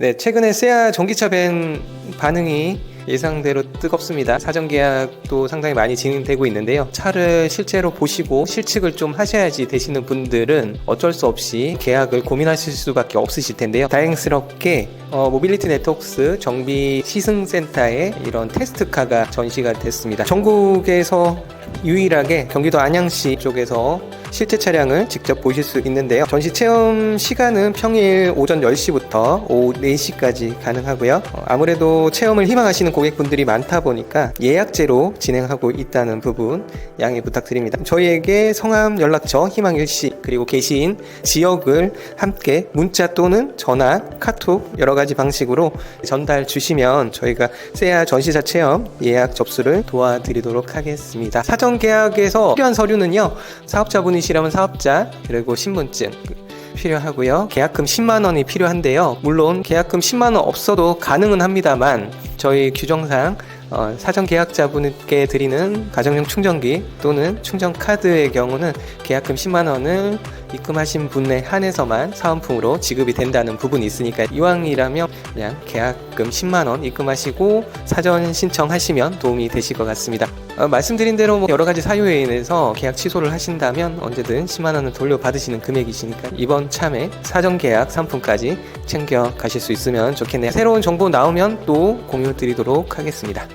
네, 최근에 세아 전기차 밴 반응이 예상대로 뜨겁습니다. 사전 계약도 상당히 많이 진행되고 있는데요. 차를 실제로 보시고 실측을 좀 하셔야지 되시는 분들은 어쩔 수 없이 계약을 고민하실 수밖에 없으실 텐데요. 다행스럽게 어, 모빌리티 네트워크스 정비 시승센터에 이런 테스트카가 전시가 됐습니다. 전국에서 유일하게 경기도 안양시 쪽에서 실제 차량을 직접 보실 수 있는데요. 전시 체험 시간은 평일 오전 10시부터 오후 4시까지 가능하고요. 어, 아무래도 체험을 희망하시는 고객분들이 많다 보니까 예약제로 진행하고 있다는 부분 양해 부탁드립니다. 저희에게 성함, 연락처, 희망 일시 그리고 계신 지역을 함께 문자 또는 전화, 카톡 여러 가지 방식으로 전달 주시면 저희가 세아 전시자 체험 예약 접수를 도와드리도록 하겠습니다. 사전 계약에서 필요한 서류는요. 사업자분이 시라면 사업자 그리고 신분증 필요하고요. 계약금 10만 원이 필요한데요. 물론 계약금 10만 원 없어도 가능은 합니다만 저희 규정상 어, 사전 계약자분께 드리는 가정용 충전기 또는 충전 카드의 경우는 계약금 10만 원을 입금하신 분에 한해서만 사은품으로 지급이 된다는 부분이 있으니까 이왕이라면 그냥 계약금 10만 원 입금하시고 사전 신청하시면 도움이 되실 것 같습니다. 어, 말씀드린 대로 뭐 여러 가지 사유에 인해서 계약 취소를 하신다면 언제든 10만 원을 돌려받으시는 금액이시니까 이번 참에 사전 계약 상품까지 챙겨 가실 수 있으면 좋겠네요. 새로운 정보 나오면 또 공유 드리도록 하겠습니다.